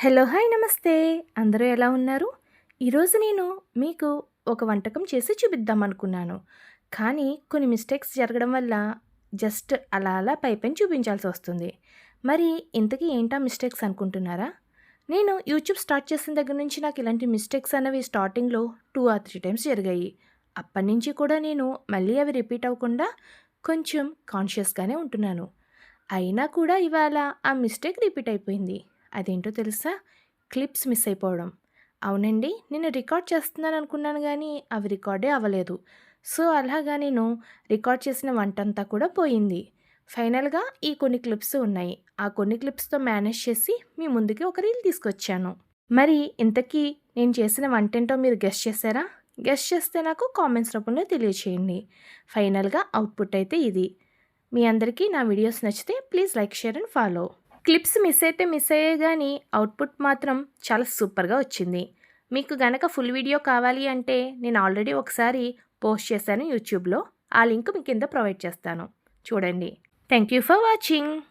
Hello hi నమస్తే. అందరూ ఎలా ఉన్నారు? ఈరోజు నేను మీకు ఒక వంటకం చేసి చూపిద్దాం అనుకున్నాను. కానీ కొన్ని మిస్టేక్స్ జరగడం వల్ల జస్ట్ అలా అలా పై పైన చూపించాల్సి వస్తుంది. మరి ఇంతకీ ఏంటా మిస్టేక్స్ అనుకుంటున్నారా? నేను యూట్యూబ్ స్టార్ట్ చేసిన దగ్గర నుంచి నాకు ఇలాంటి మిస్టేక్స్ అనేవి స్టార్టింగ్లో టూ ఆర్ త్రీ టైమ్స్ జరిగాయి. అప్పటి నుంచి కూడా నేను మళ్ళీ అవి రిపీట్ అవ్వకుండా కొంచెం కాన్షియస్గానే ఉంటున్నాను. అయినా కూడా ఇవాళ ఆ మిస్టేక్ రిపీట్ అయిపోయింది. అదేంటో తెలుసా? క్లిప్స్ మిస్ అయిపోవడం. అవునండి నేను రికార్డ్ చేస్తున్నాను అనుకున్నాను కానీ అవి రికార్డే అవ్వలేదు. సో అలాగా నేను రికార్డ్ చేసిన వంటంతా కూడా పోయింది. ఫైనల్గా ఈ కొన్ని క్లిప్స్ ఉన్నాయి. ఆ కొన్ని క్లిప్స్తో మేనేజ్ చేసి మీ ముందుకి ఒక రీల్ తీసుకొచ్చాను. మరి ఇంతకీ నేను చేసిన వంటేంటో మీరు గెస్ట్ చేశారా? గెస్ట్ చేస్తే నాకు కామెంట్స్ రూపంలో తెలియచేయండి. ఫైనల్గా అవుట్పుట్ అయితే ఇది. మీ అందరికీ నా వీడియోస్ నచ్చితే please like share and follow. Clips miss అయితే మిస్ అయ్యే కానీ అవుట్పుట్ మాత్రం చాలా సూపర్గా వచ్చింది. మీకు గనక ఫుల్ వీడియో కావాలి అంటే నేను ఆల్రెడీ ఒకసారి పోస్ట్ చేశాను యూట్యూబ్లో. ఆ లింక్ మీ కింద ప్రొవైడ్ చేస్తాను. చూడండి. Thank you for watching.